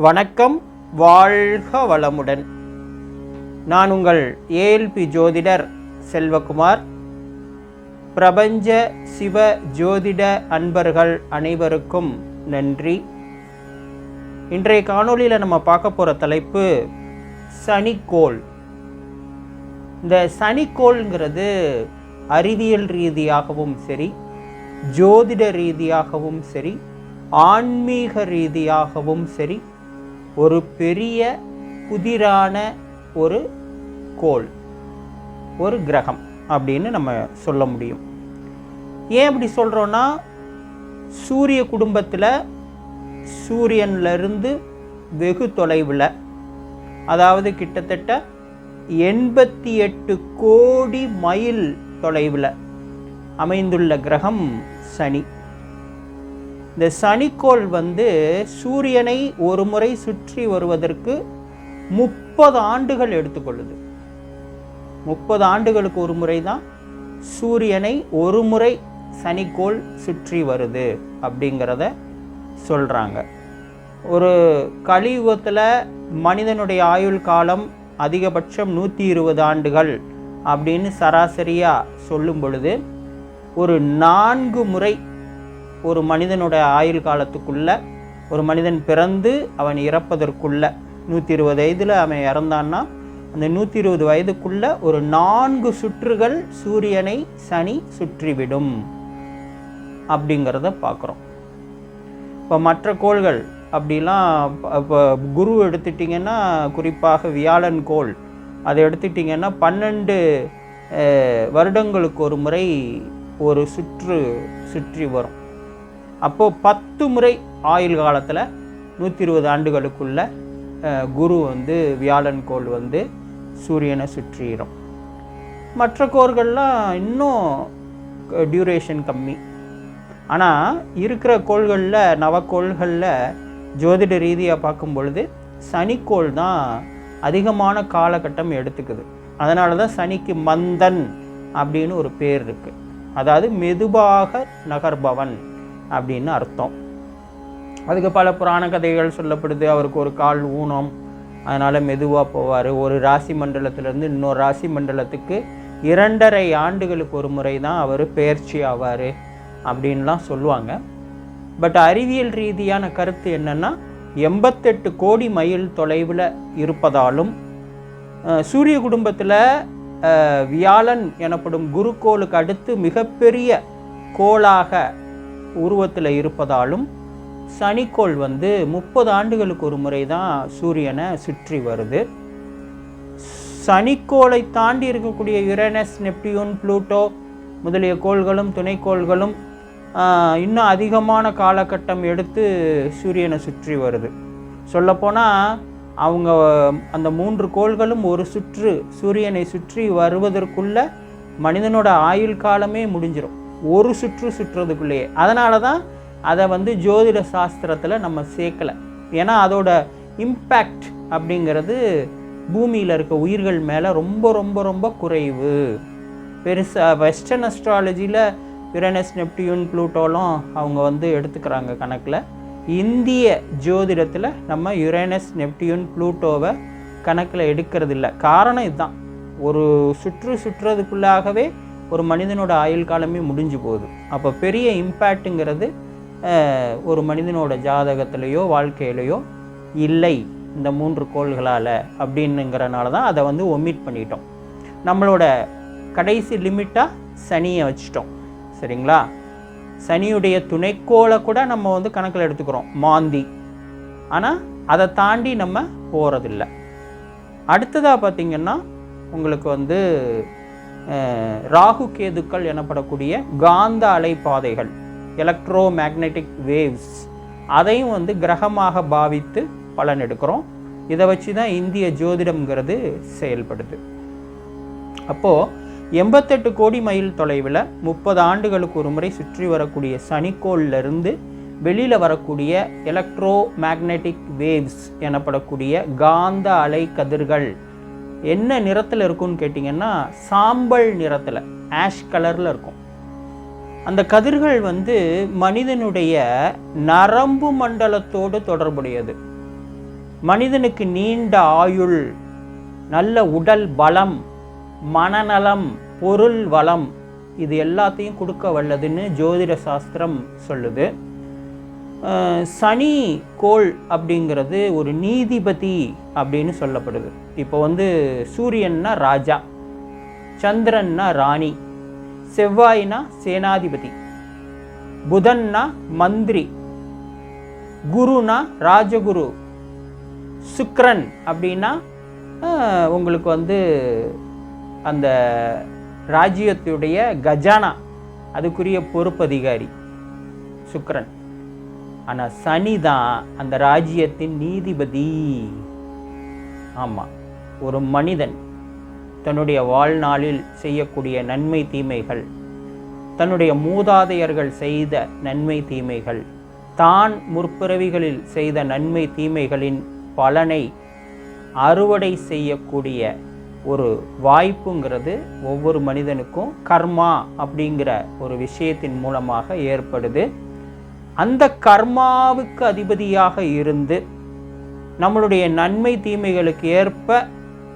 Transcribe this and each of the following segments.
வணக்கம் வாழ்க வளமுடன். நான் உங்கள் ஏஎல்பி ஜோதிடர் செல்வகுமார். பிரபஞ்ச சிவ ஜோதிட அன்பர்கள் அனைவருக்கும் நன்றி. இன்றைய காணொளியில் நம்ம பார்க்க போகிற தலைப்பு சனிக்கோள். இந்த சனிக்கோள்ங்கிறது அறிவியல் ரீதியாகவும் சரி ஜோதிட ரீதியாகவும் சரி ஆன்மீக ரீதியாகவும் சரி ஒரு பெரிய புதிரான ஒரு கோள் ஒரு கிரகம் அப்படின்னு நம்ம சொல்ல முடியும். ஏன் அப்படி சொல்கிறோன்னா சூரிய குடும்பத்தில் சூரியன்லேருந்து வெகு தொலைவில் அதாவது கிட்டத்தட்ட எண்பத்தி எட்டு கோடி மைல் தொலைவில் அமைந்துள்ள கிரகம் சனி. இந்த சனிக்கோள் வந்து சூரியனை ஒரு முறை சுற்றி வருவதற்கு முப்பது ஆண்டுகள் எடுத்துக்கொள்ளுது. முப்பது ஆண்டுகளுக்கு ஒரு முறை தான் சூரியனை ஒரு முறை சனிக்கோள் சுற்றி வருது அப்படிங்கிறத சொல்கிறாங்க ஒரு கலியுகத்தில் மனிதனுடைய ஆயுள் காலம் அதிகபட்சம் நூற்றி இருபது ஆண்டுகள் அப்படின்னு சராசரியாக சொல்லும் பொழுது ஒரு நான்கு முறை ஒரு மனிதனோட ஆயுள் காலத்துக்குள்ள ஒரு மனிதன் பிறந்து அவன் இறப்பதற்குள்ள நூற்றி இருபது வயதில் அவன் இறந்தான்னா அந்த நூற்றி இருபது வயதுக்குள்ள ஒரு நான்கு சுற்றுகள் சூரியனை சனி சுற்றிவிடும் அப்படிங்கிறத பார்க்குறோம். இப்போ மற்ற கோள்கள் அப்படிலாம் இப்போ குரு எடுத்துட்டிங்கன்னா குறிப்பாக வியாழன் கோள் அதை எடுத்துட்டிங்கன்னா பன்னெண்டு வருடங்களுக்கு ஒரு முறை ஒரு சுற்று சுற்றி வரும். அப்போது பத்து முறை ஆயுள் காலத்தில் நூற்றி இருபது ஆண்டுகளுக்குள்ள குரு வந்து வியாழன் கோள் வந்து சூரியனை சுற்றிடும் மற்ற கோள்கள்லாம் இன்னும் டியூரேஷன் கம்மி. ஆனால் இருக்கிற கோள்களில் நவக்கோள்களில் ஜோதிட ரீதியாக பார்க்கும் பொழுது சனிக்கோள் தான் அதிகமான காலகட்டம் எடுத்துக்குது. அதனால தான் சனிக்கு மந்தன் அப்படின்னு ஒரு பேர் இருக்குது அதாவது மெதுவாக நகர்பவன். அப்படின்னு அர்த்தம். அதுக்கு பல புராண கதைகள் சொல்லப்படுது. அவருக்கு ஒரு கால் ஊனம். அதனால் மெதுவாக போவார். ஒரு ராசி மண்டலத்திலேருந்து இன்னொரு ராசி மண்டலத்துக்கு இரண்டரை ஆண்டுகளுக்கு ஒரு முறை தான் அவர் பயிற்சி ஆவார் அப்படின்லாம் சொல்லுவாங்க. பட் அறிவியல் ரீதியான கருத்து என்னென்னா எண்பத்தெட்டு கோடி மைல் தொலைவில் இருப்பதாலும் சூரிய குடும்பத்தில் வியாழன் எனப்படும் குருக்கோளுக்கு அடுத்து மிகப்பெரிய கோளாக உருவத்தில் இருப்பதாலும் சனிக்கோள் வந்து முப்பது ஆண்டுகளுக்கு ஒரு முறை தான் சூரியனை சுற்றி வருது. சனிக்கோளை தாண்டி இருக்கக்கூடிய யுரேனஸ் நெப்டியூன் ப்ளூட்டோ முதலிய கோள்களும் துணைக்கோள்களும் இன்னும் அதிகமான காலகட்டம் எடுத்து சூரியனை சுற்றி வருது. சொல்லப்போனால் அவங்க அந்த மூன்று கோள்களும் ஒரு சுற்று சூரியனை சுற்றி வருவதற்குள்ள மனிதனோட ஆயுள் காலமே முடிஞ்சிடும் ஒரு சுற்று சுற்றுறதுக்குள்ளேயே. அதனால தான் அதை வந்து ஜோதிட சாஸ்திரத்தில் நம்ம சேர்க்கலை. ஏன்னா அதோட இம்பேக்ட் அப்படிங்கிறது பூமியில் இருக்க உயிர்கள் மேலே ரொம்ப ரொம்ப ரொம்ப குறைவு. பெருசாக வெஸ்டர்ன் அஸ்ட்ராலஜியில் யுரேனஸ் நெப்டியூன் ப்ளூட்டோலாம் அவங்க வந்து எடுத்துக்கிறாங்க கணக்கில். இந்திய ஜோதிடத்தில் நம்ம யுரேனஸ் நெப்டியூன் ப்ளூட்டோவை கணக்கில் எடுக்கிறது இல்லை காரணம் இதுதான். ஒரு சுற்று சுற்றுறதுக்குள்ளாகவே ஒரு மனிதனோட ஆயுள் காலமே முடிஞ்சு போகுது. அப்போ பெரிய இம்பேக்ட்டுங்கிறது ஒரு மனிதனோட ஜாதகத்திலேயோ வாழ்க்கையிலையோ இல்லை இந்த மூன்று கோள்களால் அப்படின்னுங்கிறனால தான் அதை வந்து ஒமிட் பண்ணிட்டோம். நம்மளோட கடைசி லிமிட்டாக சனியை வச்சுட்டோம். சரிங்களா? சனியுடைய துணைக்கோளை கூட நம்ம வந்து கணக்கில் எடுத்துக்கிறோம். மாந்தி. ஆனால் அதை தாண்டி நம்ம போகிறதில்ல அடுத்ததாக பார்த்திங்கன்னா உங்களுக்கு வந்து ராகு கேதுக்கள் எனப்படக்கூடிய காந்த அலைப்பாதைகள் எலக்ட்ரோ மேக்னெட்டிக் வேவ்ஸ் அதையும் வந்து கிரகமாக பாவித்து பலன் எடுக்கிறோம். இதை வச்சு தான் இந்திய ஜோதிடம்ங்கிறது செயல்படுது. அப்போது எண்பத்தெட்டு கோடி மைல் தொலைவில் முப்பது ஆண்டுகளுக்கு ஒரு முறை சுற்றி வரக்கூடிய சனிக்கோளிலிருந்து வெளியில் வரக்கூடிய எலக்ட்ரோ மேக்னெட்டிக் வேவ்ஸ் எனப்படக்கூடிய காந்த அலை கதிர்கள் என்ன நிறத்தில் இருக்கும்னு கேட்டிங்கன்னா சாம்பல் நிறத்தில் ஆஷ் கலரில் இருக்கும். அந்த கதிர்கள் வந்து மனிதனுடைய நரம்பு மண்டலத்தோடு தொடர்புடையது. மனிதனுக்கு நீண்ட ஆயுள் நல்ல உடல் பலம் மனநலம் பொருள் வளம் இது எல்லாத்தையும் கொடுக்க வல்லதுன்னு ஜோதிட சாஸ்திரம் சொல்லுது. சனி கோள் அப்படிங்கிறது ஒரு நீதிபதி அப்படின்னு சொல்லப்படுது. இப்போ வந்து சூரியன்னா ராஜா சந்திரன்னா ராணி செவ்வாய்னா சேனாதிபதி புதன்னா மந்திரி குருனா ராஜகுரு சுக்ரன் அப்படின்னா உங்களுக்கு வந்து அந்த ராஜ்யத்துடைய கஜானா அதுக்குரிய பொறுப்பதிகாரி சுக்ரன். ஆனால் சனி தான் அந்த ராஜ்யத்தின் நீதிபதி. ஆமாம் ஒரு மனிதன் தன்னுடைய வாழ்நாளில் செய்யக்கூடிய நன்மை தீமைகள் தன்னுடைய மூதாதையர்கள் செய்த நன்மை தீமைகள் தான் முற்பிறவிகளில் செய்த நன்மை தீமைகளின் பலனை அறுவடை செய்யக்கூடிய ஒரு வாய்ப்புங்கிறது ஒவ்வொரு மனிதனுக்கும் கர்மா அப்படிங்கிற ஒரு விஷயத்தின் மூலமாக ஏற்படுது. அந்த கர்மாவுக்கு அதிபதியாக இருந்து நம்மளுடைய நன்மை தீமைகளுக்கு ஏற்ப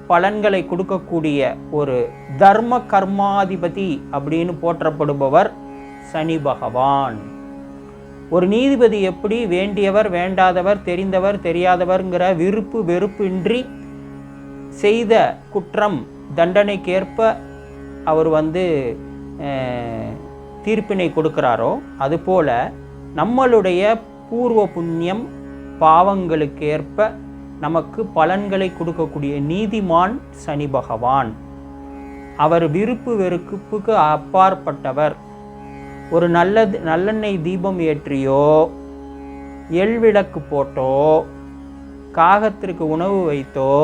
பலன்களை கொடுக்கக்கூடிய ஒரு தர்ம கர்மாதிபதி அப்படின்னு போற்றப்படுபவர் சனி பகவான். ஒரு நீதிபதி எப்படி வேண்டியவர் வேண்டாதவர் தெரிந்தவர் தெரியாதவர்ங்கிற விருப்பு வெறுப்பின்றி செய்த குற்றம் தண்டனைக்கேற்ப அவர் வந்து தீர்ப்பினை கொடுக்கிறாரோ அதுபோல் நம்மளுடைய பூர்வ புண்ணியம் பாவங்களுக்கு ஏற்ப நமக்கு பலன்களை கொடுக்கக்கூடிய நீதிமான் சனி பகவான். அவர் விருப்பு வெறுப்புக்கு அப்பாற்பட்டவர். ஒரு நல்லது நல்லெண்ணெய் தீபம் ஏற்றியோ எள் விளக்கு போட்டோ காகத்திற்கு உணவு வைத்தோ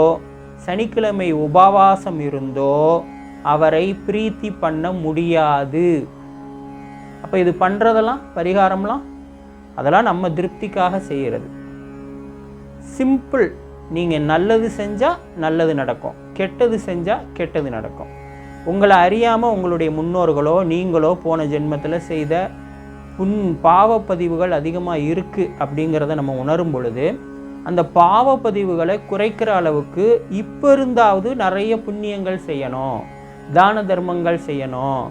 சனிக்கிழமை உபவாசம் இருந்தோ அவரை பிரீத்தி பண்ண முடியாது. அப்போ இது பண்ணுறதெல்லாம் பரிகாரம்லாம்? அதெல்லாம் நம்ம திருப்திக்காக செய்கிறது சிம்பிள் நீங்கள் நல்லது செஞ்சால் நல்லது நடக்கும். கெட்டது செஞ்சால் கெட்டது நடக்கும். உங்களை அறியாமல் உங்களுடைய முன்னோர்களோ நீங்களோ போன ஜென்மத்தில் செய்த புண் பாவப்பதிவுகள் அதிகமாக இருக்குது அப்படிங்கிறத நம்ம உணரும் பொழுது அந்த பாவப்பதிவுகளை குறைக்கிற அளவுக்கு இப்போ இருந்தாவது நிறைய புண்ணியங்கள் செய்யணும். தான தர்மங்கள் செய்யணும்.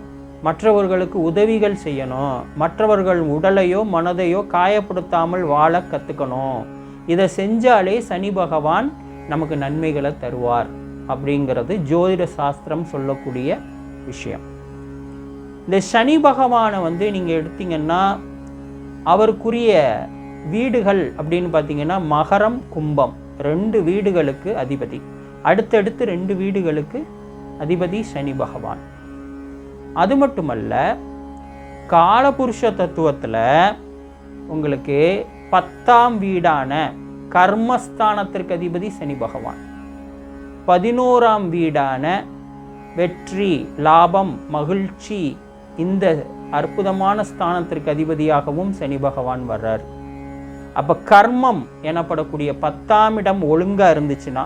மற்றவர்களுக்கு உதவிகள் செய்யணும். மற்றவர்கள் உடலையோ மனதையோ காயப்படுத்தாமல் வாழ கற்றுக்கணும் இதை செஞ்சாலே சனி பகவான் நமக்கு நன்மைகளை தருவார் அப்படிங்கிறது ஜோதிட சாஸ்திரம் சொல்லக்கூடிய விஷயம். இந்த சனி பகவானை வந்து நீங்கள் எடுத்தீங்கன்னா அவருக்குரிய வீடுகள் அப்படின்னு பார்த்தீங்கன்னா மகரம் கும்பம் ரெண்டு வீடுகளுக்கு அதிபதி. அடுத்தடுத்து ரெண்டு வீடுகளுக்கு அதிபதி சனி பகவான். அது மட்டுமல்ல காலபுருஷ தத்துவத்தில் உங்களுக்கு பத்தாம் வீடான கர்மஸ்தானத்திற்கு அதிபதி சனி பகவான். பதினோராம் வீடான வெற்றி லாபம் மகிழ்ச்சி இந்த அற்புதமான ஸ்தானத்திற்கு அதிபதியாகவும் சனி பகவான் வர்றார். அப்போ கர்மம் எனப்படக்கூடிய பத்தாம் இடம் ஒழுங்காக இருந்துச்சுன்னா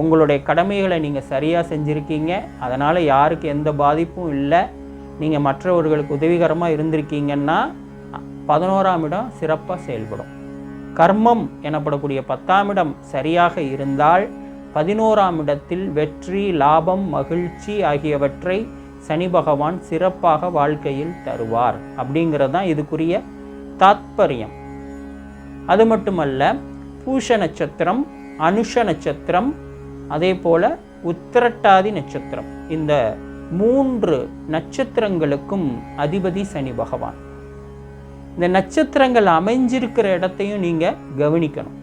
உங்களுடைய கடமைகளை நீங்கள் சரியாக செஞ்சுருக்கீங்க. அதனால் யாருக்கு எந்த பாதிப்பும் இல்லை. நீங்கள் மற்றவர்களுக்கு உதவிகரமாக இருந்திருக்கீங்கன்னா பதினோராம் இடம் சிறப்பாக செயல்படும். கர்மம் எனப்படக்கூடிய பத்தாம் இடம் சரியாக இருந்தால் பதினோராம் இடத்தில் வெற்றி லாபம் மகிழ்ச்சி ஆகியவற்றை சனி பகவான் சிறப்பாக வாழ்க்கையில் தருவார். அப்படிங்கிறது தான் இதுக்குரிய தாத்பரியம். அது மட்டுமல்ல பூஷ நட்சத்திரம் அனுஷ நட்சத்திரம் அதே போல் உத்திரட்டாதி நட்சத்திரம். இந்த மூன்று நட்சத்திரங்களுக்கும் அதிபதி சனி பகவான். இந்த நட்சத்திரங்கள் அமைஞ்சிருக்கிற இடத்தையும் நீங்கள் கவனிக்கணும்.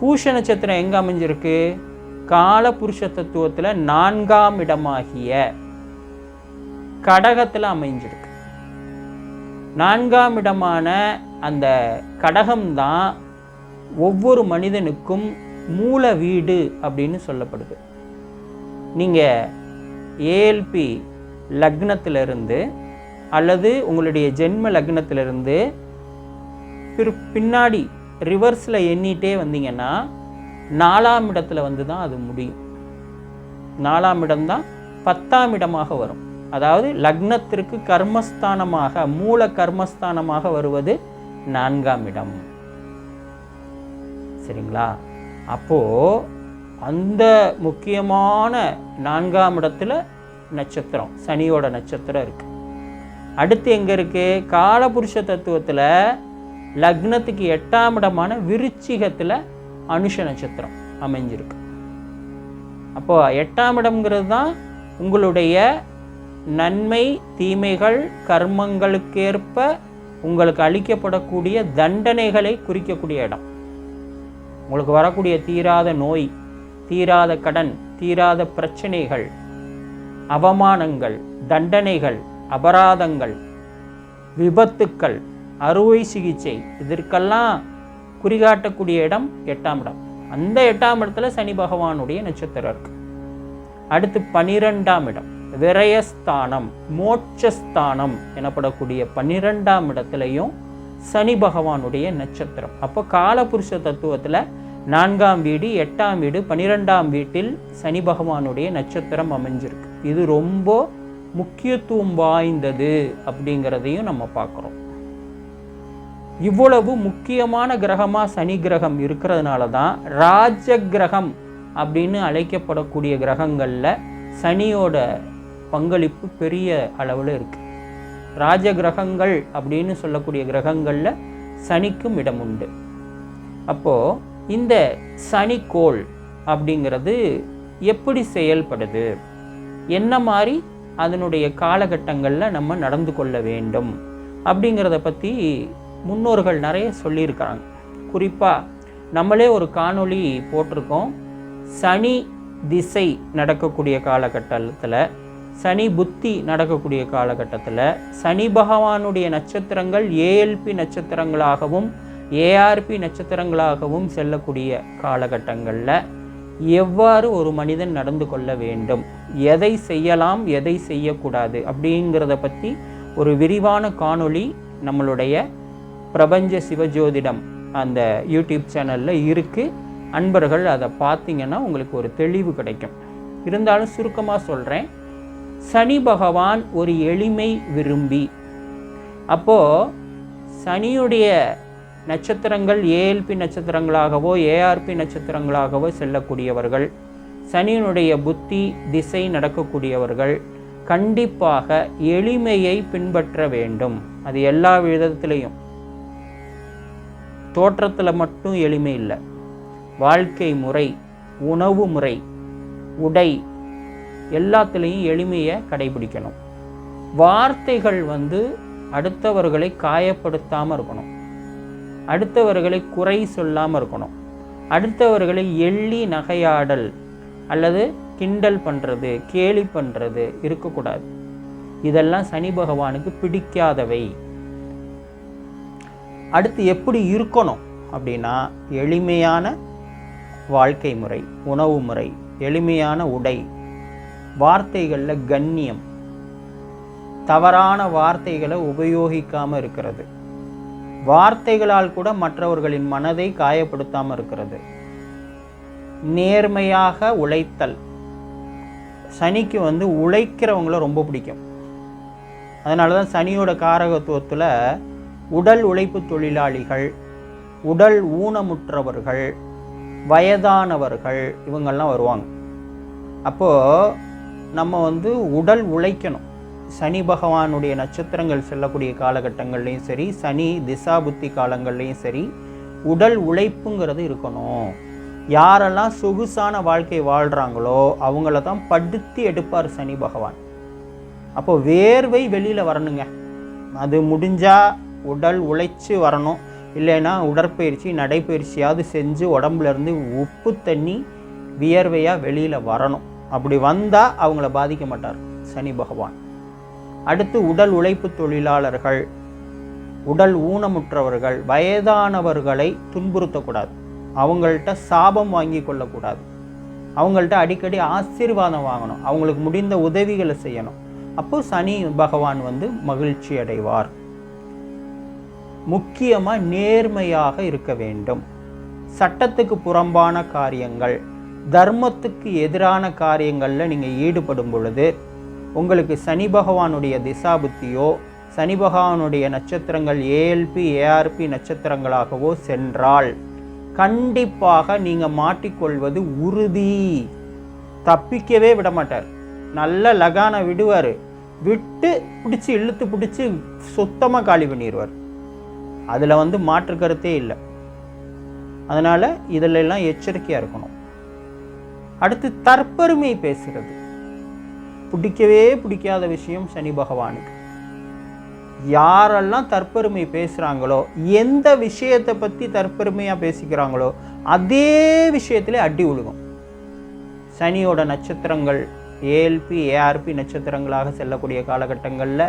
பூஷ நட்சத்திரம் எங்கே அமைஞ்சிருக்கு? கால புருஷ தத்துவத்தில் நான்காம் இடமாகிய கடகத்தில் அமைஞ்சிருக்கு. நான்காம் இடமான அந்த கடகம்தான் ஒவ்வொரு மனிதனுக்கும் மூல வீடு அப்படின்னு சொல்லப்படுது. நீங்கள் ஏஎல்பி லக்னத்திலிருந்து அல்லது உங்களுடைய ஜென்ம லக்னத்திலிருந்து பிற் பின்னாடி ரிவர்ஸில் எண்ணிகிட்டே வந்தீங்கன்னா நாலாம் இடத்துல வந்து தான் அது முடியும். நாலாம் இடம்தான் பத்தாம் இடமாக வரும். அதாவது லக்னத்திற்கு கர்மஸ்தானமாக மூல கர்மஸ்தானமாக வருவது நான்காம் இடம். சரிங்களா? அப்போது அந்த முக்கியமான நான்காம் இடத்துல நட்சத்திரம் சனியோட நட்சத்திரம் இருக்குது அடுத்து எங்கே இருக்குது காலபுருஷ தத்துவத்தில் லக்னத்துக்கு எட்டாம் இடமான விருச்சிகத்தில் அனுஷ நட்சத்திரம் அமைஞ்சிருக்கு. அப்போது எட்டாம் இடம்ங்கிறது தான் உங்களுடைய நன்மை தீமைகள் கர்மங்களுக்கேற்ப உங்களுக்கு அளிக்கப்படக்கூடிய தண்டனைகளை குறிக்கக்கூடிய இடம். உங்களுக்கு வரக்கூடிய தீராத நோய் தீராத கடன் தீராத பிரச்சனைகள் அவமானங்கள் தண்டனைகள் அபராதங்கள் விபத்துக்கள் அறுவை சிகிச்சை இதற்கெல்லாம் குறிகாட்டக்கூடிய இடம் எட்டாம் இடம். அந்த எட்டாம் இடத்துல சனி பகவானுடைய நட்சத்திரம் இருக்கு. அடுத்து பனிரெண்டாம் இடம் விரயஸ்தானம் மோட்சஸ்தானம் எனப்படக்கூடிய பன்னிரெண்டாம் இடத்துலையும் சனி பகவானுடைய நட்சத்திரம். அப்போ காலபுருஷ தத்துவத்தில் நான்காம் வீடு எட்டாம் வீடு பன்னிரெண்டாம் வீட்டில் சனி பகவானுடைய நட்சத்திரம் அமைஞ்சிருக்கு. இது ரொம்ப முக்கியத்துவம் வாய்ந்தது அப்படிங்கிறதையும் நம்ம பார்க்குறோம். இவ்வளவு முக்கியமான கிரகமாக சனி கிரகம் இருக்கிறதுனால தான் ராஜ கிரகம் அப்படின்னு அழைக்கப்படக்கூடிய கிரகங்களில் சனியோட பங்களிப்பு பெரிய அளவில் இருக்குது ராஜ கிரகங்கள் அப்படின்னு சொல்லக்கூடிய கிரகங்களில் சனிக்கும் இடம் உண்டு அப்போது இந்த சனிக்கோள் அப்படிங்கிறது எப்படி செயல்படுது? என்ன மாதிரி அதனுடைய காலகட்டங்களில் நம்ம நடந்து கொள்ள வேண்டும்? அப்படிங்கிறத பற்றி முன்னோர்கள் நிறைய சொல்லியிருக்கிறாங்க. குறிப்பாக நம்மளே ஒரு காணொளி போட்டிருக்கோம். சனி திசை நடக்கக்கூடிய காலகட்டத்தில் சனி புத்தி நடக்கக்கூடிய காலகட்டத்தில் சனி பகவானுடைய நட்சத்திரங்கள் ஏஎல்பி நட்சத்திரங்களாகவும் ஏஆர்பி நட்சத்திரங்களாகவும் செல்லக்கூடிய காலகட்டங்களில் எவ்வாறு ஒரு மனிதன் நடந்து கொள்ள வேண்டும் எதை செய்யலாம் எதை செய்யக்கூடாது அப்படிங்கிறத பற்றி ஒரு விரிவான காணொளி நம்மளுடைய பிரபஞ்ச சிவஜோதிடம் அந்த யூடியூப் சேனலில் இருக்குது அன்பர்கள் அதை பார்த்தீங்கன்னா உங்களுக்கு ஒரு தெளிவு கிடைக்கும். இருந்தாலும் சுருக்கமாக சொல்கிறேன் சனி பகவான் ஒரு எளிமை விரும்பி. அப்போது சனியுடைய நட்சத்திரங்கள் ஏஎல்பி நட்சத்திரங்களாகவோ ஏஆர்பி நட்சத்திரங்களாகவோ செல்லக்கூடியவர்கள் சனியினுடைய புத்தி திசை நடக்கக்கூடியவர்கள் கண்டிப்பாக எளிமையை பின்பற்ற வேண்டும். அது எல்லா விதத்திலையும். தோற்றத்தில் மட்டும் எளிமை இல்லை. வாழ்க்கை முறை உணவு முறை உடை எல்லாத்துலேயும் எளிமையை கடைபிடிக்கணும். வார்த்தைகள் வந்து அடுத்தவர்களை காயப்படுத்தாமல் இருக்கணும். அடுத்தவர்களை குறை சொல்லாமல் இருக்கணும். அடுத்தவர்களை எள்ளி நகையாடல் அல்லது கிண்டல் பண்ணுறது கேலி பண்ணுறது இருக்கக்கூடாது. இதெல்லாம் சனி பகவானுக்கு பிடிக்காதவை. அடுத்து எப்படி இருக்கணும் அப்படின்னா எளிமையான வாழ்க்கை முறை உணவு முறை எளிமையான உடை வார்த்தைகளில் கண்ணியம். தவறான வார்த்தைகளை உபயோகிக்காமல் இருக்கிறது. வார்த்தைகளால் கூட மற்றவர்களின் மனதை காயப்படுத்தாமல் இருக்கிறது. நேர்மையாக உழைத்தல். சனிக்கு வந்து உழைக்கிறவங்கள ரொம்ப பிடிக்கும். அதனால தான் சனியோட காரகத்துவத்தில் உடல் உழைப்பு தொழிலாளிகள் உடல் ஊனமுற்றவர்கள் வயதானவர்கள் இவங்கெல்லாம் வருவாங்க. அப்போது நம்ம வந்து உடல் உழைக்கணும். சனி பகவானுடைய நட்சத்திரங்கள் செல்லக்கூடிய காலகட்டங்கள்லையும் சரி சனி திசா புத்தி காலங்கள்லையும் சரி உடல் உழைப்புங்கிறது இருக்கணும். யாரெல்லாம் சொகுசான வாழ்க்கை வாழ்கிறாங்களோ அவங்கள தான் படுத்தி எடுப்பார் சனி பகவான். அப்போ வேர்வை வெளியில் வரணுங்க. அது முடிஞ்சால் உடல் உழைச்சி வரணும். இல்லைன்னா உடற்பயிற்சி நடைப்பயிற்சியாவது செஞ்சு உடம்புலேருந்து உப்பு தண்ணி வியர்வையாக வெளியில் வரணும். அப்படி வந்தால் அவங்கள பாதிக்க மாட்டார். சனி பகவான். அடுத்து உடல் உழைப்பு தொழிலாளர்கள் உடல் ஊனமுற்றவர்கள் வயதானவர்களை துன்புறுத்தக்கூடாது. அவங்கள்ட்ட சாபம் வாங்கி கொள்ளக்கூடாது. அவங்கள்ட்ட அடிக்கடி ஆசீர்வாதம் வாங்கணும். அவங்களுக்கு முடிந்த உதவிகளை செய்யணும். அப்போது சனி பகவான் வந்து மகிழ்ச்சி அடைவார். முக்கியமாக நேர்மையாக இருக்க வேண்டும். சட்டத்துக்கு புறம்பான காரியங்கள் தர்மத்துக்கு எதிரான காரியங்களில் நீங்கள் ஈடுபடும் பொழுது உங்களுக்கு சனி பகவானுடைய திசாபுத்தியோ சனி பகவானுடைய நட்சத்திரங்கள் ஏஎல்பி ஏஆர்பி நட்சத்திரங்களாகவோ சென்றால் கண்டிப்பாக நீங்கள் மாட்டிக்கொள்வது உறுதி. தப்பிக்கவே விட மாட்டார் நல்ல லகான விடுவார். விட்டு பிடிச்சி இழுத்து பிடிச்சி சுத்தமாக காலி பண்ணிடுவார் அதில் வந்து மாற்று கருத்தே இல்லை. அதனால் இதில் எல்லாம் எச்சரிக்கையாக இருக்கணும். அடுத்து தற்பெருமை பேசுகிறது. பிடிக்கவே பிடிக்காத விஷயம் சனி பகவானுக்கு. யாரெல்லாம் தற்பெருமை பேசுகிறாங்களோ எந்த விஷயத்தை பற்றி தற்பெருமையாக பேசிக்கிறாங்களோ அதே விஷயத்துல அடி உழுகும். சனியோட நட்சத்திரங்கள் ஏஎல்பி ஏஆர்பி நட்சத்திரங்களாக செல்லக்கூடிய காலகட்டங்களில்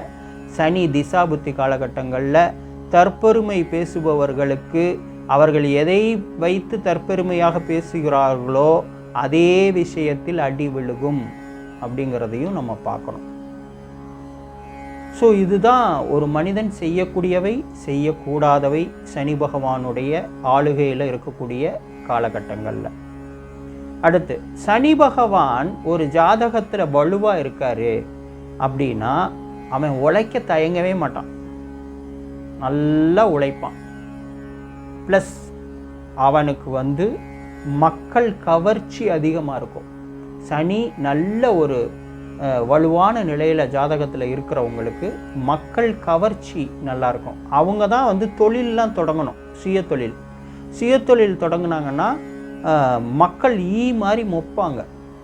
சனி திசாபுத்தி காலகட்டங்களில் தற்பெருமை பேசுபவர்களுக்கு அவர்கள் எதை வைத்து தற்பெருமையாக பேசுகிறார்களோ அதே விஷயத்தில் அடி விழுகும் அப்படிங்கிறதையும் நம்ம பார்க்கணும். ஸோ இதுதான் ஒரு மனிதன் செய்யக்கூடியவை செய்யக்கூடாதவை சனி பகவானுடைய ஆளுகையில் இருக்கக்கூடிய காலகட்டங்களில். அடுத்து சனி பகவான் ஒரு ஜாதகத்தில் வலுவாக இருக்காரு அப்படின்னா அவன் உழைக்க தயங்கவே மாட்டான். நல்லா உழைப்பான். ப்ளஸ் அவனுக்கு வந்து மக்கள் கவர்ச்சி அதிகமாக இருக்கும். சனி நல்ல ஒரு வலுவான நிலையில் ஜாதகத்தில் இருக்கிறவங்களுக்கு மக்கள் கவர்ச்சி நல்லாயிருக்கும் அவங்க தான் வந்து தொழிலெலாம் தொடங்கணும் சுய தொழில் சுய தொழில் மக்கள் ஈ மாதிரி மொப்பாங்க.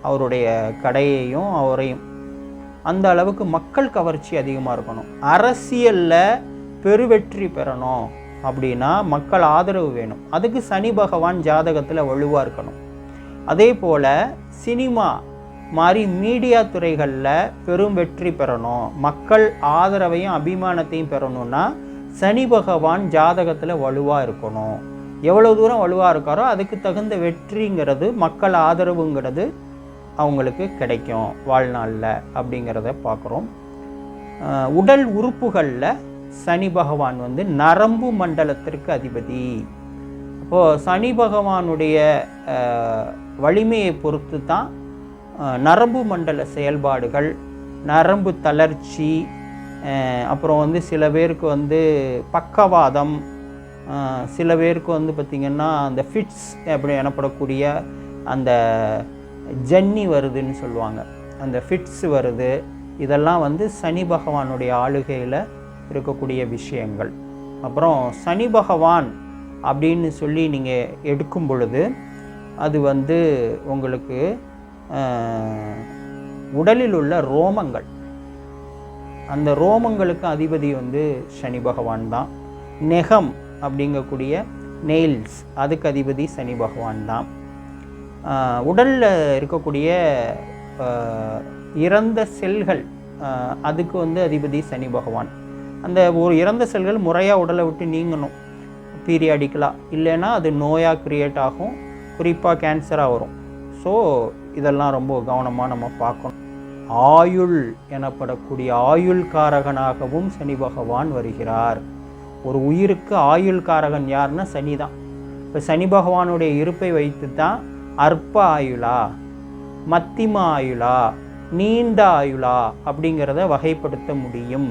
அவருடைய கடையையும் அவரையும். அந்த அளவுக்கு மக்கள் கவர்ச்சி அதிகமாக இருக்கணும். அரசியலில் பெருவெற்றி பெறணும். அப்படின்னா மக்கள் ஆதரவு வேணும். அதுக்கு சனி பகவான் ஜாதகத்தில் வலுவாக இருக்கணும். அதே போல் சினிமா மாதிரி மீடியா துறைகளில் பெரும் வெற்றி பெறணும். மக்கள் ஆதரவையும் அபிமானத்தையும் பெறணும்னா சனி பகவான் ஜாதகத்தில் வலுவாக இருக்கணும். எவ்வளோ தூரம் வலுவாக இருக்காரோ அதுக்கு தகுந்த வெற்றிங்கிறது மக்கள் ஆதரவுங்கிறது அவங்களுக்கு கிடைக்கும் வாழ்நாளில் அப்படிங்கிறத பார்க்குறோம். உடல் உறுப்புகளில் சனி பகவான் வந்து நரம்பு மண்டலத்திற்கு அதிபதி. இப்போது சனி பகவானுடைய வலிமையை பொறுத்து தான் நரம்பு மண்டல செயல்பாடுகள் நரம்பு தளர்ச்சி அப்புறம் வந்து சில பேருக்கு வந்து பக்கவாதம் சில பேருக்கு வந்து பார்த்திங்கன்னா அந்த ஃபிட்ஸ் அப்படி எனப்படக்கூடிய அந்த ஜன்னி வருதுன்னு சொல்லுவாங்க. அந்த ஃபிட்ஸ் வருது. இதெல்லாம் வந்து சனி பகவானுடைய ஆளுகையில் இருக்கக்கூடிய விஷயங்கள். அப்புறம் சனி பகவான் அப்படின்னு சொல்லி நீங்கள் எடுக்கும் பொழுது அது வந்து உங்களுக்கு உடலில் உள்ள ரோமங்கள். அந்த ரோமங்களுக்கு அதிபதி வந்து சனி பகவான் தான். நெகம் அப்படிங்கக்கூடிய நெயில்ஸ் அதுக்கு அதிபதி சனி பகவான் தான். உடலில் இருக்கக்கூடிய இறந்த செல்கள் அதுக்கு வந்து அதிபதி சனி பகவான். அந்த ஒரு இறந்த செல்கள் முறையாக உடலை விட்டு நீங்கணும். பீரியாடிக்கலாக இல்லைன்னா அது நோயாக கிரியேட் ஆகும். குறிப்பாக கேன்சராக வரும். ஸோ இதெல்லாம் ரொம்ப கவனமாக நம்ம பார்க்கணும். ஆயுள் எனப்படக்கூடிய ஆயுள் காரகனாகவும் சனி பகவான் வருகிறார். ஒரு உயிருக்கு ஆயுள் காரகன் யாருன்னா சனி தான். இப்போ சனி பகவானுடைய இருப்பை வைத்து தான் அற்ப ஆயுளா மத்திம ஆயுளா நீண்ட ஆயுளா அப்படிங்கிறத வகைப்படுத்த முடியும்.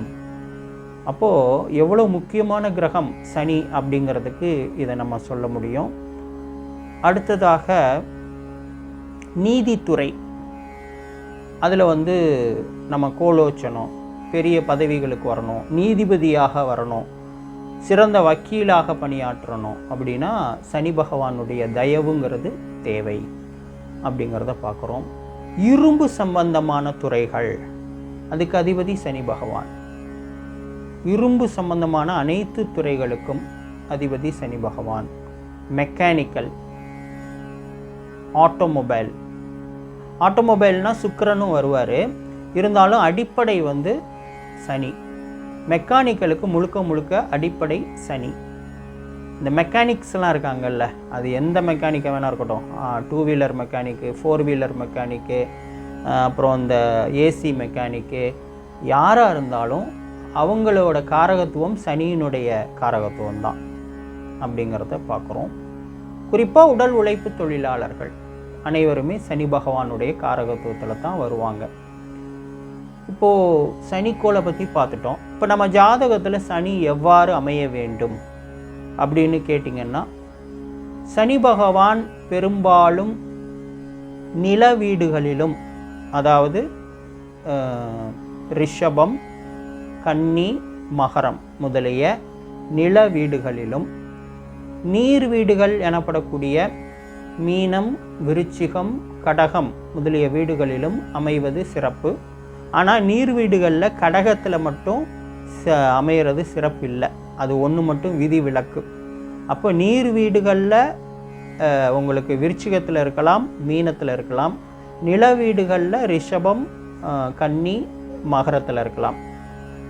அப்போது எவ்வளோ முக்கியமான கிரகம் சனி அப்படிங்கிறதுக்கு இதை நம்ம சொல்ல முடியும். அடுத்ததாக நீதித்துறை. அதில் வந்து நம்ம கோலோச்சனம் பெரிய பதவிகளுக்கு வரணும் நீதிபதியாக வரணும் சிறந்த வக்கீலாக பணியாற்றணும் அப்படின்னா சனி பகவானுடைய தயவுங்கிறது தேவை அப்படிங்கிறத பார்க்குறோம். இரும்பு சம்பந்தமான துறைகள். அதுக்கு அதிபதி சனி பகவான். இரும்பு சம்பந்தமான அனைத்து துறைகளுக்கும் அதிபதி சனி பகவான். மெக்கானிக்கல் ஆட்டோமொபைல் ஆட்டோமொபைல்னால் சுக்கரனும் வருவார். இருந்தாலும் அடிப்படை வந்து சனி. மெக்கானிக்கலுக்கு முழுக்க முழுக்க அடிப்படை சனி. இந்த மெக்கானிக்ஸ்லாம் இருக்காங்கல்ல அது எந்த மெக்கானிக்காக வேணா இருக்கட்டும். Two wheeler mechanic four wheeler mechanic அப்புறம் இந்த ஏசி மெக்கானிக்கு யாராக இருந்தாலும் அவங்களோட காரகத்துவம் சனியினுடைய காரகத்துவம் தான் அப்படிங்கிறத பார்க்குறோம். குறிப்பாக உடல் உழைப்பு தொழிலாளர்கள் அனைவருமே சனி பகவானுடைய காரகத்துவத்தில் தான் வருவாங்க. இப்போது சனிக்கோளை பற்றி பார்த்துட்டோம். இப்போ நம்ம ஜாதகத்தில் சனி எவ்வாறு அமைய வேண்டும் அப்படின்னு கேட்டிங்கன்னா சனி பகவான் பெரும்பாலும் நில வீடுகளிலும் அதாவது ரிஷபம் கன்னி மகரம் முதலிய நில வீடுகளிலும் நீர் வீடுகள் எனப்படக்கூடிய மீனம் விருச்சிகம் கடகம் முதலிய வீடுகளிலும் அமைவது சிறப்பு. ஆனால் நீர் வீடுகளில் கடகத்தில் மட்டும் ச அமையிறது சிறப்பு இல்லை அது ஒன்று மட்டும் விதி விலக்கு. அப்போ நீர் வீடுகளில் உங்களுக்கு விருச்சிகத்தில் இருக்கலாம் மீனத்தில் இருக்கலாம் நில வீடுகளில் ரிஷபம் கன்னி மகரத்தில் இருக்கலாம்.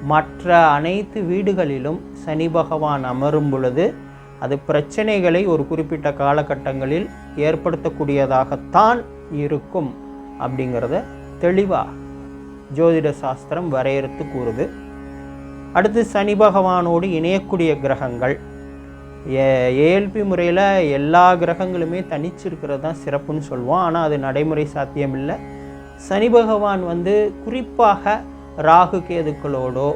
மற்ற அனைத்து வீடுகளிலும் சனி பகவான் அமரும் பொழுது அது பிரச்சனைகளை ஒரு குறிப்பிட்ட காலகட்டங்களில் ஏற்படுத்தக்கூடியதாகத்தான் இருக்கும் அப்படிங்கிறத தெளிவாக ஜோதிட சாஸ்திரம் வரையறுத்து கூறுது. அடுத்து சனி பகவானோடு இணையக்கூடிய கிரகங்கள். ஏஎல்பி முறையில் எல்லா கிரகங்களுமே தனிச்சிருக்கிறது தான் சிறப்புன்னு சொல்லுவோம் ஆனால் அது நடைமுறை சாத்தியம் இல்லை சனி பகவான் வந்து குறிப்பாக ராகு கேதுக்களோடோ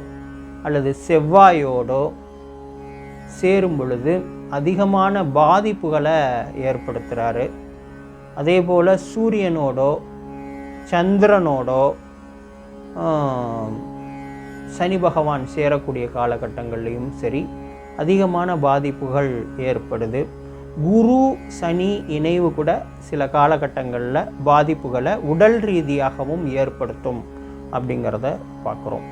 அல்லது செவ்வாயோடோ சேரும் பொழுது அதிகமான பாதிப்புகளை ஏற்படுத்துகிறாரு அதே போல் சூரியனோடோ சந்திரனோடோ சனி பகவான் சேரக்கூடிய காலகட்டங்கள்லையும் சரி அதிகமான பாதிப்புகள் ஏற்படுது. குரு சனி இணைவு கூட சில காலகட்டங்களில் பாதிப்புகளை உடல் ரீதியாகவும் ஏற்படுத்தும். அப்படிங்கிறத பார்க்குறோம்.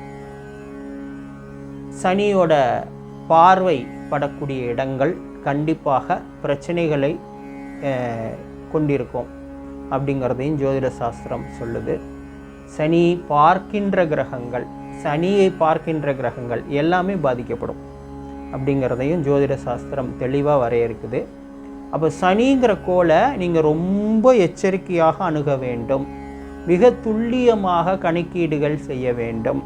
சனியோட பார்வை படக்கூடிய இடங்கள் கண்டிப்பாக பிரச்சனைகளை கொண்டிருக்கும் அப்படிங்கிறதையும் ஜோதிட சாஸ்திரம் சொல்லுது. சனி பார்க்கின்ற கிரகங்கள் சனியை பார்க்கின்ற கிரகங்கள் எல்லாமே பாதிக்கப்படும் அப்படிங்கிறதையும் ஜோதிட சாஸ்திரம் தெளிவாக வரையறுக்குது. அப்போ சனிங்கிற கோலை நீங்கள் ரொம்ப எச்சரிக்கையாக அணுக வேண்டும். மிக துல்லியமாக கணக்கீடுகள் செய்ய வேண்டும்.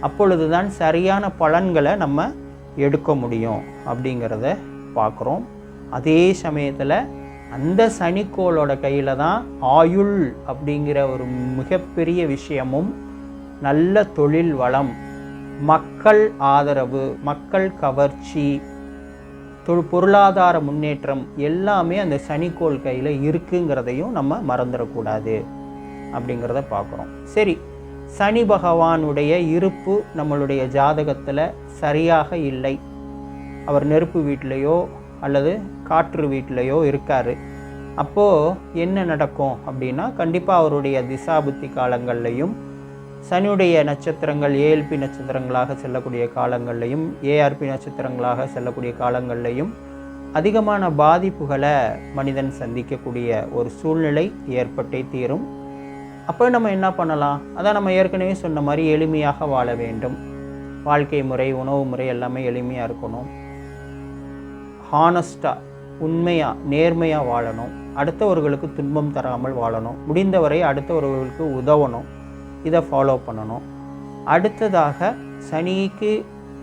அப்பொழுதுதான் சரியான பலன்களை நம்ம எடுக்க முடியும் அப்படிங்கிறத பார்க்குறோம். அதே சமயத்தில் அந்த சனிக்கோளோட கையில் தான் ஆயுள் அப்படிங்கிற ஒரு மிகப்பெரிய விஷயமும் நல்ல தொழில் வளம் மக்கள் ஆதரவு மக்கள் கவர்ச்சி தொ- பொருளாதார முன்னேற்றம் எல்லாமே அந்த சனிக்கோள் கையில் இருக்குங்கிறதையும் நம்ம மறந்துடக்கூடாது. அப்படிங்கிறத பார்க்குறோம். சரி சனி பகவானுடைய இருப்பு நம்மளுடைய ஜாதகத்தில் சரியாக இல்லை. அவர் நெருப்பு வீட்டிலையோ அல்லது காற்று வீட்டிலையோ இருக்கார். அப்போது என்ன நடக்கும் அப்படின்னா கண்டிப்பாக அவருடைய திசாபுத்தி காலங்கள்லையும் சனியுடைய நட்சத்திரங்கள் ஏஎல்பி நட்சத்திரங்களாக செல்லக்கூடிய காலங்கள்லையும் ஏஆர்பி நட்சத்திரங்களாக செல்லக்கூடிய காலங்கள்லையும் அதிகமான பாதிப்புகளை மனிதன் சந்திக்கக்கூடிய ஒரு சூழ்நிலை ஏற்பட்டே தீரும். அப்போ நம்ம என்ன பண்ணலாம்? அதான் நம்ம ஏற்கனவே சொன்ன மாதிரி எளிமையாக வாழ வேண்டும். வாழ்க்கை முறை உணவு முறை எல்லாமே எளிமையாக இருக்கணும். ஹானஸ்டாக உண்மையாக நேர்மையாக வாழணும். அடுத்தவர்களுக்கு துன்பம் தராமல் வாழணும். முடிந்தவரை அடுத்தவர்களுக்கு உதவணும். இதை ஃபாலோ பண்ணணும். அடுத்ததாக சனிக்கு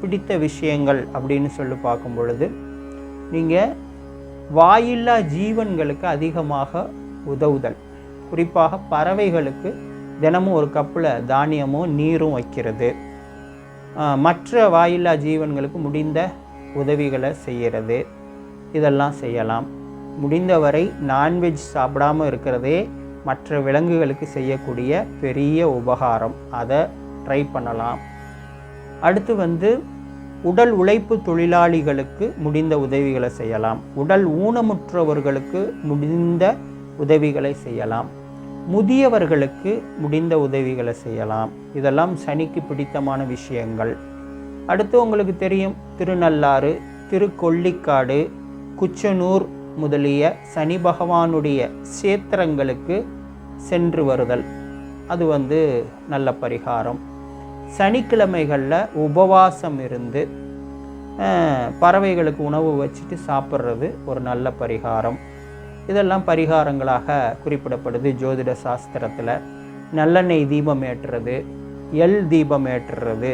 பிடித்த விஷயங்கள் அப்படின்னு சொல்லி பார்க்கும் பொழுது நீங்கள் வாயில்லா ஜீவன்களுக்கு அதிகமாக உதவுதல். குறிப்பாக பறவைகளுக்கு தினமும் ஒரு கப்பில் தானியமும் நீரும் வைக்கிறது. மற்ற வாயில்லா ஜீவன்களுக்கு முடிந்த உதவிகளை செய்கிறது. இதெல்லாம் செய்யலாம். முடிந்தவரை நான்வெஜ் சாப்பிடாம இருக்கிறதே மற்ற விலங்குகளுக்கு செய்யக்கூடிய பெரிய உபகாரம். அதை ட்ரை பண்ணலாம். அடுத்து வந்து உடல் உழைப்பு தொழிலாளிகளுக்கு முடிந்த உதவிகளை செய்யலாம். உடல் ஊனமுற்றவர்களுக்கு முடிந்த உதவிகளை செய்யலாம். முதியவர்களுக்கு முடிந்த உதவிகளை செய்யலாம். இதெல்லாம் சனிக்கு பிடித்தமான விஷயங்கள். அடுத்து உங்களுக்கு தெரியும் திருநள்ளாறு திருக்கொள்ளிக்காடு குச்சனூர் முதலிய சனி பகவானுடைய சேத்திரங்களுக்கு சென்று வருதல். அது வந்து நல்ல பரிகாரம். சனிக்கிழமைகளில் உபவாசம் இருந்து பறவைகளுக்கு உணவு வச்சுட்டு சாப்பிட்றது ஒரு நல்ல பரிகாரம். இதெல்லாம் பரிகாரங்களாக குறிப்பிடப்படுது ஜோதிட சாஸ்திரத்தில். நல்லெண்ணெய் தீபம் ஏற்றுறது எல் தீபம் ஏற்றுறது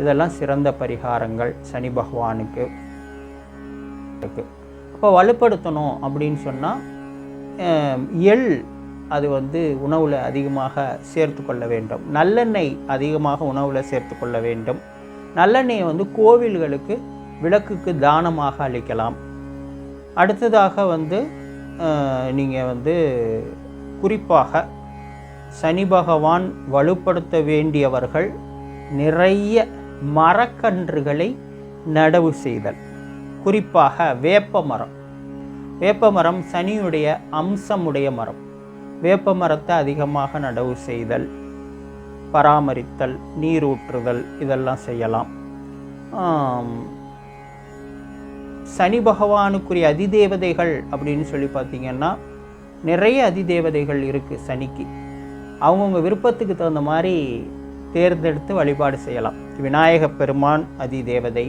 இதெல்லாம் சிறந்த பரிகாரங்கள் சனி பகவானுக்கு. இருக்கு இப்போ வலுப்படுத்தணும் அப்படின்னு சொன்னால் எள் அது வந்து உணவில் அதிகமாக சேர்த்து கொள்ள வேண்டும். நல்லெண்ணெய் அதிகமாக உணவில் சேர்த்து கொள்ள வேண்டும். நல்லெண்ணெயை வந்து கோவில்களுக்கு விளக்குக்கு தானமாக அளிக்கலாம். அடுத்ததாக வந்து நீங்கள் வந்து குறிப்பாக சனி பகவான் வலுப்படுத்த வேண்டியவர்கள் நிறைய மரக்கன்றுகளை நடவு செய்தல் குறிப்பாக வேப்ப மரம். வேப்ப மரம் சனியுடைய அம்சமுடைய மரம். வேப்ப மரத்தை அதிகமாக நடவு செய்தல் பராமரித்தல் நீரூற்றுதல் இதெல்லாம் செய்யலாம். சனி பகவானுக்குரிய அதிதேவதைகள் அப்படின்னு சொல்லி பார்த்தீங்கன்னா நிறைய அதிதேவதைகள் இருக்குது சனிக்கு. அவங்கவுங்க விருப்பத்துக்கு தகுந்த மாதிரி தேர்ந்தெடுத்து வழிபாடு செய்யலாம். விநாயக பெருமான் அதிதேவதை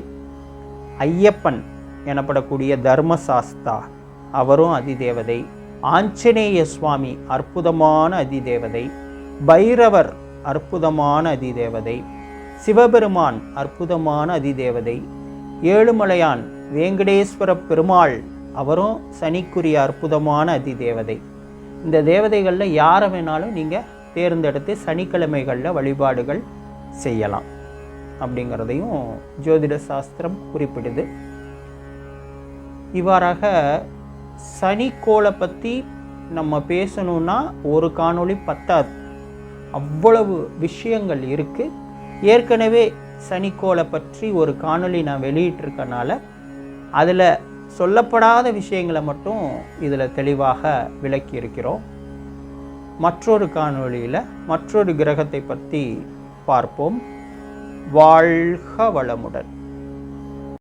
ஐயப்பன் எனப்படக்கூடிய தர்மசாஸ்தா அவரும் அதிதேவதை ஆஞ்சநேய சுவாமி அற்புதமான அதிதேவதை பைரவர் அற்புதமான அதிதேவதை சிவபெருமான் அற்புதமான அதிதேவதை ஏழுமலையான் வேங்கடேஸ்வர பெருமாள் அவரும் சனிக்குரிய அற்புதமான அதி தேவதை இந்த தேவதைகளில் யாரை வேணாலும் நீங்கள் தேர்ந்தெடுத்து சனிக்கிழமைகளில் வழிபாடுகள் செய்யலாம். அப்படிங்கிறதையும் ஜோதிட சாஸ்திரம் குறிப்பிடுது. இவ்வாறாக சனிக்கோளை பற்றி நம்ம பேசணுன்னா ஒரு காணொளி பத்தாது. அவ்வளவு விஷயங்கள் இருக்குது ஏற்கனவே சனிக்கோளை பற்றி ஒரு காணொளி நான் வெளியிட்டிருக்கனால அதில் சொல்லப்படாத விஷயங்களை மட்டும் இதில் தெளிவாக விளக்கி இருக்கிறோம் மற்றொரு காணொளியில் மற்றொரு கிரகத்தை பற்றி பார்ப்போம். வாழ்க வளமுடன்.